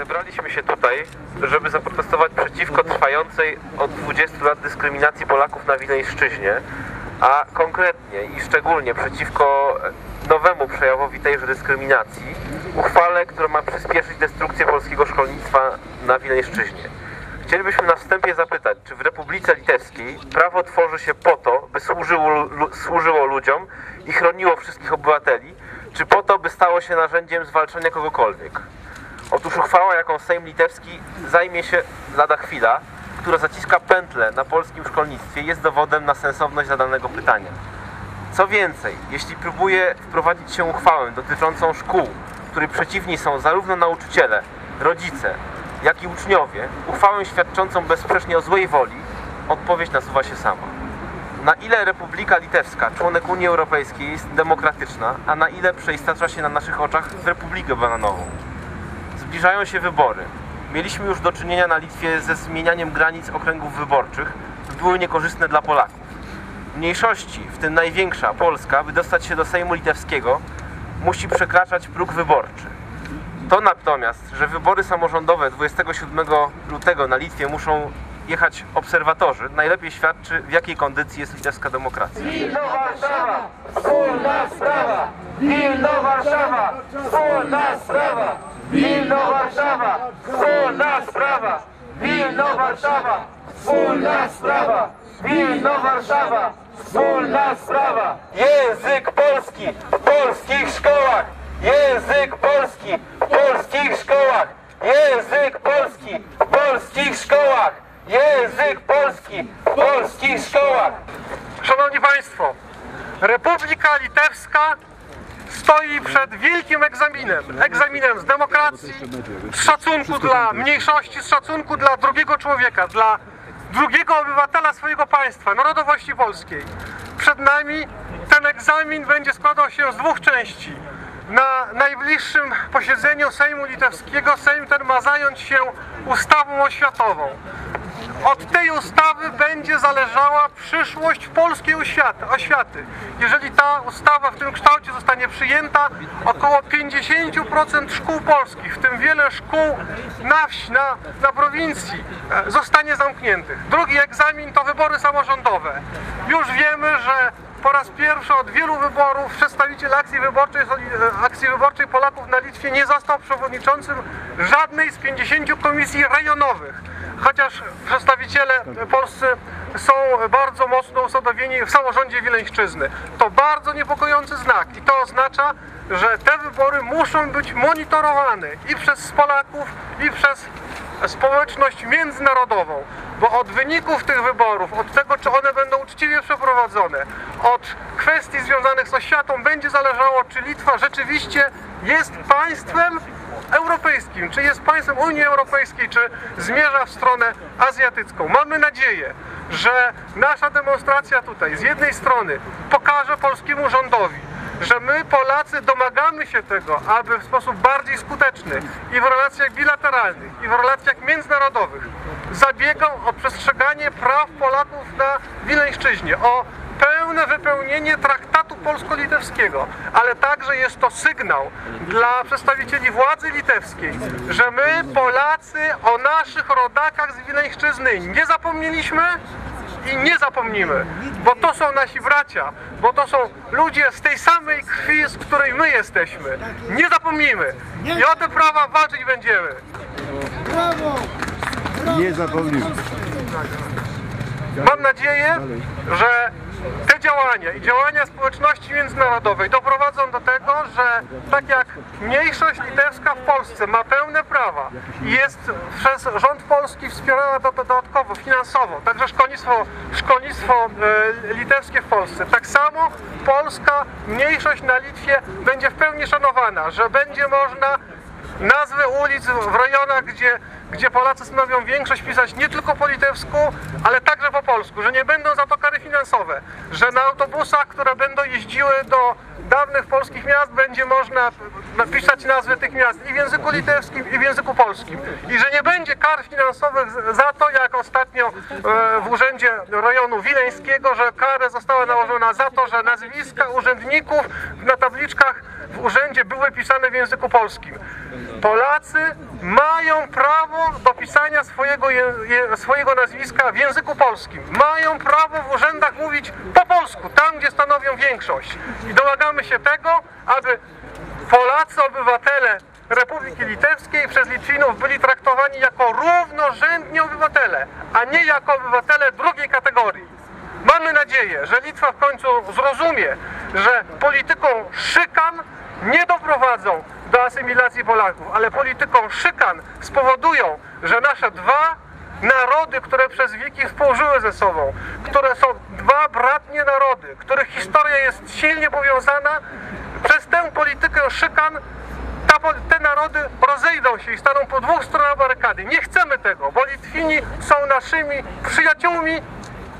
zebraliśmy się tutaj, żeby zaprotestować przeciwko trwającej od 20 lat dyskryminacji Polaków na Wileńszczyźnie, a konkretnie i szczególnie przeciwko nowemu przejawowi tejże dyskryminacji, uchwale, która ma przyspieszyć destrukcję polskiego szkolnictwa na Wileńszczyźnie. Chcielibyśmy na wstępie zapytać, czy w Republice Litewskiej prawo tworzy się po to, by służyło, służyło ludziom i chroniło wszystkich obywateli, czy po to, by stało się narzędziem zwalczania kogokolwiek? Otóż uchwała, jaką Sejm Litewski zajmie się lada chwila, która zaciska pętlę na polskim szkolnictwie, jest dowodem na sensowność zadanego pytania. Co więcej, jeśli próbuje wprowadzić się uchwałę dotyczącą szkół, której przeciwni są zarówno nauczyciele, rodzice, jak i uczniowie, uchwałę świadczącą bezsprzecznie o złej woli, odpowiedź nasuwa się sama. Na ile Republika Litewska, członek Unii Europejskiej, jest demokratyczna, a na ile przeistacza się na naszych oczach w Republikę Bananową? Zbliżają się wybory. Mieliśmy już do czynienia na Litwie ze zmienianiem granic okręgów wyborczych, by były niekorzystne dla Polaków. Mniejszości, w tym największa, Polska, by dostać się do Sejmu Litewskiego, musi przekraczać próg wyborczy. To natomiast, że wybory samorządowe 27 lutego na Litwie muszą jechać obserwatorzy, najlepiej świadczy w jakiej kondycji jest litewska demokracja. Wilno Warszawa, wspólna sprawa! Wilno Warszawa, wspólna sprawa! Wilno Warszawa, wspólna sprawa! Wilno Warszawa, wspólna sprawa! Wilno Warszawa, wspólna sprawa! Język polski w polskich szkołach! Język polski w polskich szkołach! Język polski w polskich szkołach! Język polski w polskich szkołach! Szanowni Państwo, Republika Litewska stoi przed wielkim egzaminem. Egzaminem z demokracji, z szacunku dla mniejszości, z szacunku dla drugiego człowieka, dla drugiego obywatela swojego państwa, narodowości polskiej. Przed nami ten egzamin będzie składał się z dwóch części. Na najbliższym posiedzeniu Sejmu Litewskiego Sejm ten ma zająć się ustawą oświatową. Od tej ustawy będzie zależała przyszłość polskiej oświaty. oświaty. Jeżeli ta ustawa w tym kształcie zostanie przyjęta, około 50% szkół polskich, w tym wiele szkół na wsi, na, na prowincji, e, zostanie zamkniętych. Drugi egzamin to wybory samorządowe. Już wiemy, że po raz pierwszy od wielu wyborów przedstawiciel akcji wyborczej, e, akcji wyborczej Polaków na Litwie nie został przewodniczącym żadnej z 50 komisji rejonowych. Chociaż przedstawiciele polscy są bardzo mocno usadowieni w samorządzie Wileńszczyzny. To bardzo niepokojący znak i to oznacza, że te wybory muszą być monitorowane i przez Polaków, i przez społeczność międzynarodową, bo od wyników tych wyborów, od tego, czy one będą uczciwie przeprowadzone, od kwestii związanych z oświatą będzie zależało, czy Litwa rzeczywiście jest państwem europejskim, czy jest państwem Unii Europejskiej, czy zmierza w stronę azjatycką. Mamy nadzieję, że nasza demonstracja tutaj z jednej strony pokaże polskiemu rządowi, że my Polacy domagamy się tego, aby w sposób bardziej skuteczny i w relacjach bilateralnych, i w relacjach międzynarodowych zabiegał o przestrzeganie praw Polaków na Wileńszczyźnie, o pełne wypełnienie traktatu polsko-litewskiego, ale także jest to sygnał dla przedstawicieli władzy litewskiej, że my Polacy o naszych rodakach z Wileńszczyzny nie zapomnieliśmy i nie zapomnimy, bo to są nasi bracia, bo to są ludzie z tej samej krwi, z której my jesteśmy. Nie zapomnimy i o te prawa walczyć będziemy. Nie zapomnimy. Mam nadzieję, że te działania i działania społeczności międzynarodowej doprowadzą do tego, że tak jak mniejszość litewska w Polsce ma pełne prawa i jest przez rząd polski wspierana do- dodatkowo, finansowo, także szkolnictwo, szkolnictwo e, litewskie w Polsce, tak samo polska mniejszość na Litwie będzie w pełni szanowana, że będzie można nazwy ulic w rejonach, gdzie, gdzie Polacy stanowią większość, pisać nie tylko po litewsku, ale także po polsku, że nie będą za to kary finansowe, że na autobusach, które będą jeździły do dawnych polskich miast, będzie można napisać nazwy tych miast i w języku litewskim, i w języku polskim. I że nie będzie kar finansowych za to, jak ostatnio e, w urzędzie rejonu wileńskiego, że kara została nałożona za to, że nazwiska urzędników na tabliczkach w urzędzie były pisane w języku polskim. Polacy mają prawo do pisania swojego, je, je, swojego nazwiska w języku polskim. Mają prawo w urzędach mówić po tam gdzie stanowią większość. I domagamy się tego, aby Polacy, obywatele Republiki Litewskiej przez Litwinów byli traktowani jako równorzędni obywatele, a nie jako obywatele drugiej kategorii. Mamy nadzieję, że Litwa w końcu zrozumie, że polityką szykan nie doprowadzą do asymilacji Polaków, ale polityką szykan spowodują, że nasze dwa narody, które przez wieki współżyły ze sobą, które są dwa bratnie narody, których historia jest silnie powiązana, przez tę politykę szykan ta, te narody rozejdą się i staną po dwóch stronach barykady. Nie chcemy tego, bo Litwini są naszymi przyjaciółmi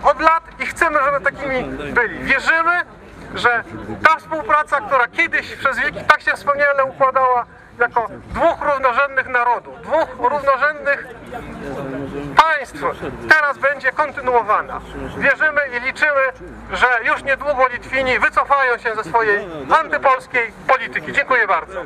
od lat i chcemy, żeby takimi byli. Wierzymy, że ta współpraca, która kiedyś przez wieki tak się wspaniale układała jako dwóch równorzędnych narodów, dwóch równorzędnych państw, teraz będzie kontynuowana. Wierzymy i liczymy, że już niedługo Litwini wycofają się ze swojej antypolskiej polityki. Dziękuję bardzo.